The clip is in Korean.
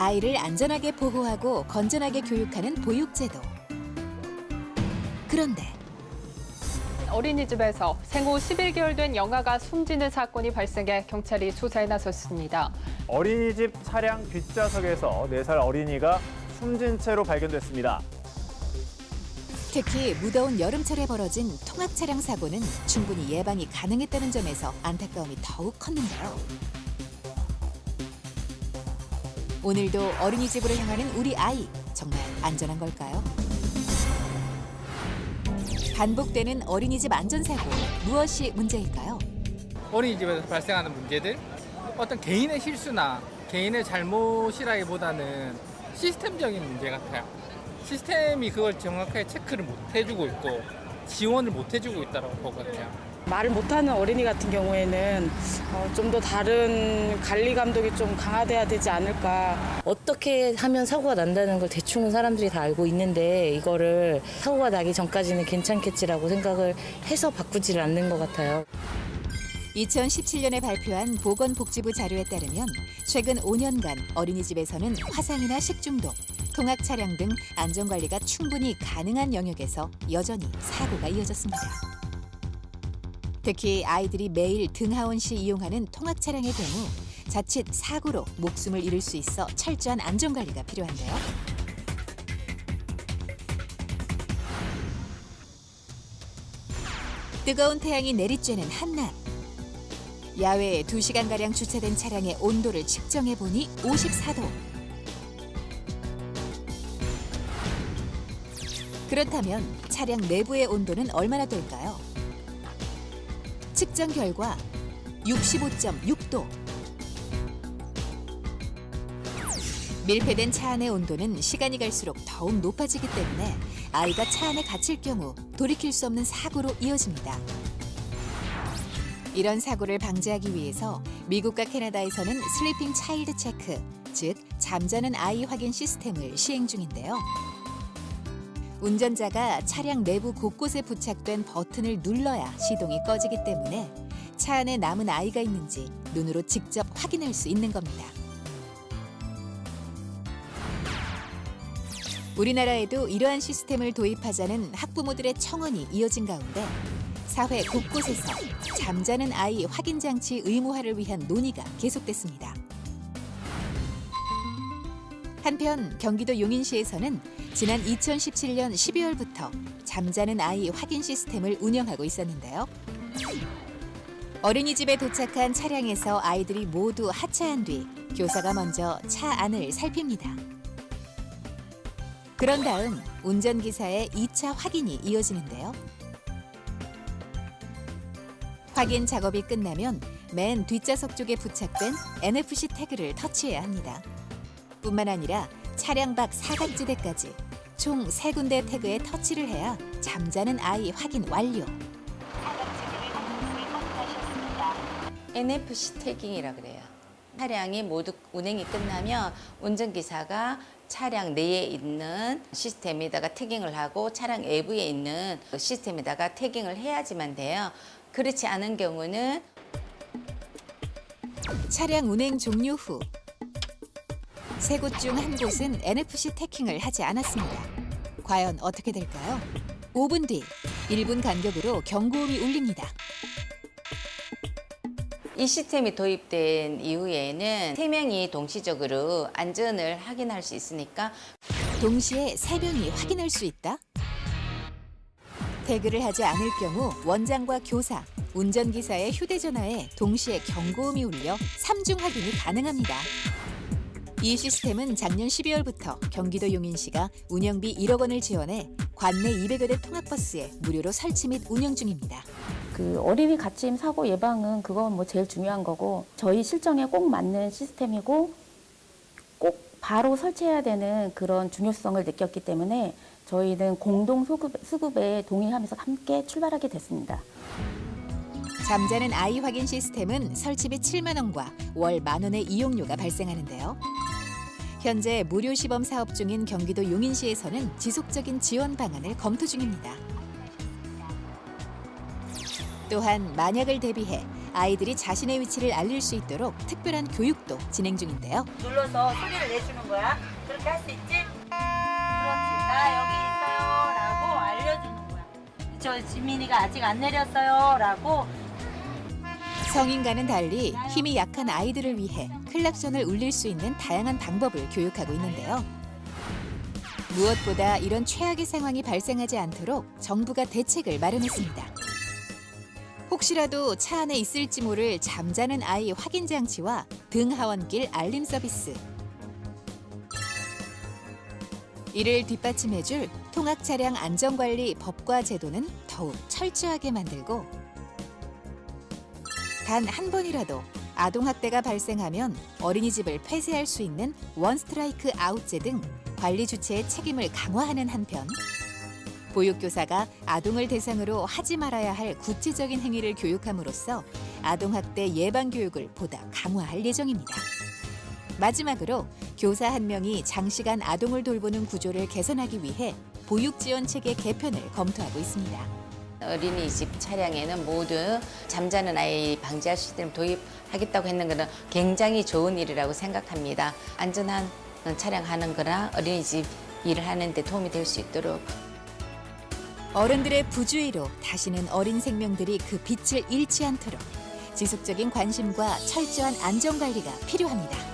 아이를 안전하게 보호하고 건전하게 교육하는 보육제도. 그런데 어린이집에서 생후 11개월 된 영아가 숨지는 사건이 발생해 경찰이 조사에 나섰습니다. 어린이집 차량 뒷좌석에서 4살 어린이가 숨진 채로 발견됐습니다. 특히 무더운 여름철에 벌어진 통학 차량 사고는 충분히 예방이 가능했다는 점에서 안타까움이 더욱 컸는데요. 오늘도 어린이집으로 향하는 우리 아이 정말 안전한 걸까요? 반복되는 어린이집 안전사고 무엇이 문제일까요? 어린이집에서 발생하는 문제들 어떤 개인의 실수나 개인의 잘못이라기보다는 시스템적인 문제 같아요. 시스템이 그걸 정확하게 체크를 못 해주고 있고 지원을 못 해주고 있다고 보거든요. 말을 못하는 어린이 같은 경우에는 어, 좀 더 다른 관리 감독이 좀 강화돼야 되지 않을까. 어떻게 하면 사고가 난다는 걸 대충은 사람들이 다 알고 있는데 이거를 사고가 나기 전까지는 괜찮겠지라고 생각을 해서 바꾸지를 않는 것 같아요. 2017년에 발표한 보건복지부 자료에 따르면 최근 5년간 어린이집에서는 화상이나 식중독, 통학 차량 등 안전관리가 충분히 가능한 영역에서 여전히 사고가 이어졌습니다. 특히 아이들이 매일 등하원 시 이용하는 통학 차량의 경우 자칫 사고로 목숨을 잃을 수 있어 철저한 안전 관리가 필요한데요. 뜨거운 태양이 내리쬐는 한낮. 야외에 2시간 가량 주차된 차량의 온도를 측정해 보니 54도. 그렇다면 차량 내부의 온도는 얼마나 될까요? 측정 결과 65.6도. 밀폐된 차 안의 온도는 시간이 갈수록 더욱 높아지기 때문에 아이가 차 안에 갇힐 경우 돌이킬 수 없는 사고로 이어집니다. 이런 사고를 방지하기 위해서 미국과 캐나다에서는 슬리핑 차일드 체크, 즉 잠자는 아이 확인 시스템을 시행 중인데요. 운전자가 차량 내부 곳곳에 부착된 버튼을 눌러야 시동이 꺼지기 때문에 차 안에 남은 아이가 있는지 눈으로 직접 확인할 수 있는 겁니다. 우리나라에도 이러한 시스템을 도입하자는 학부모들의 청원이 이어진 가운데 사회 곳곳에서 잠자는 아이 확인 장치 의무화를 위한 논의가 계속됐습니다. 한편 경기도 용인시에서는 지난 2017년 12월부터 잠자는 아이 확인 시스템을 운영하고 있었는데요. 어린이집에 도착한 차량에서 아이들이 모두 하차한 뒤 교사가 먼저 차 안을 살핍니다. 그런 다음 운전기사의 2차 확인이 이어지는데요. 확인 작업이 끝나면 맨 뒷좌석 쪽에 부착된 NFC 태그를 터치해야 합니다. 뿐만 아니라 차량 밖 사각지대까지 총 세 군데 태그에 터치를 해야 잠자는 아이 확인 완료. NFC 태깅이라 그래요. 차량이 모두 운행이 끝나면 운전기사가 차량 내에 있는 시스템에다가 태깅을 하고 차량 외부에 있는 그 시스템에다가 태깅을 해야지만 돼요. 그렇지 않은 경우는 차량 운행 종료 후 세 곳 중 한 곳은 NFC 태킹을 하지 않았습니다. 과연 어떻게 될까요? 5분 뒤 1분 간격으로 경고음이 울립니다. 이 시스템이 도입된 이후에는 세 명이 동시적으로 안전을 확인할 수 있으니까 동시에 세 명이 확인할 수 있다? 태그를 하지 않을 경우 원장과 교사, 운전기사의 휴대전화에 동시에 경고음이 울려 삼중 확인이 가능합니다. 이 시스템은 작년 12월부터 경기도 용인시가 운영비 1억 원을 지원해 관내 200여 대 통학버스에 무료로 설치 및 운영 중입니다. 그 어린이 갇힘 사고 예방은 그건 뭐 제일 중요한 거고 저희 실정에 꼭 맞는 시스템이고 꼭 바로 설치해야 되는 그런 중요성을 느꼈기 때문에 저희는 공동 수급, 수급에 동의하면서 함께 출발하게 됐습니다. 잠자는 아이 확인 시스템은 설치비 7만 원과 월 만 원의 이용료가 발생하는데요. 현재 무료 시범 사업 중인 경기도 용인시에서는 지속적인 지원 방안을 검토 중입니다. 또한 만약을 대비해 아이들이 자신의 위치를 알릴 수 있도록 특별한 교육도 진행 중인데요. 눌러서 소리를 내주는 거야. 그렇게 할 수 있지? 그렇지. 나 여기 있어요. 라고 알려주는 거야. 저 지민이가 아직 안 내렸어요. 라고 성인과는 달리 힘이 약한 아이들을 위해 클락son을 울릴 수 있는 다양한 방법을 교육하고 있는데요. 무엇보다 이런 최악의 상황이 발생하지 않도록 정부가 대책을 마련했습니다. 혹시라도 차 안에 있을지 모를 잠자는 아이 확인 장치와 등 하원길 알림 서비스. 이를 뒷받침해줄 통학 차량 안전관리 법과 제도는 더욱 철저하게 만들고 단 한 번이라도 아동학대가 발생하면 어린이집을 폐쇄할 수 있는 원스트라이크 아웃제 등 관리 주체의 책임을 강화하는 한편 보육교사가 아동을 대상으로 하지 말아야 할 구체적인 행위를 교육함으로써 아동학대 예방 교육을 보다 강화할 예정입니다. 마지막으로 교사 한 명이 장시간 아동을 돌보는 구조를 개선하기 위해 보육 지원 체계 개편을 검토하고 있습니다. 어린이집 차량에는 모두 잠자는 아이 방지할 시스템 도입하겠다고 했는 것은 굉장히 좋은 일이라고 생각합니다. 안전한 차량 하는 거나 어린이집 일을 하는데 도움이 될 수 있도록 어른들의 부주의로 다시는 어린 생명들이 그 빛을 잃지 않도록 지속적인 관심과 철저한 안전관리가 필요합니다.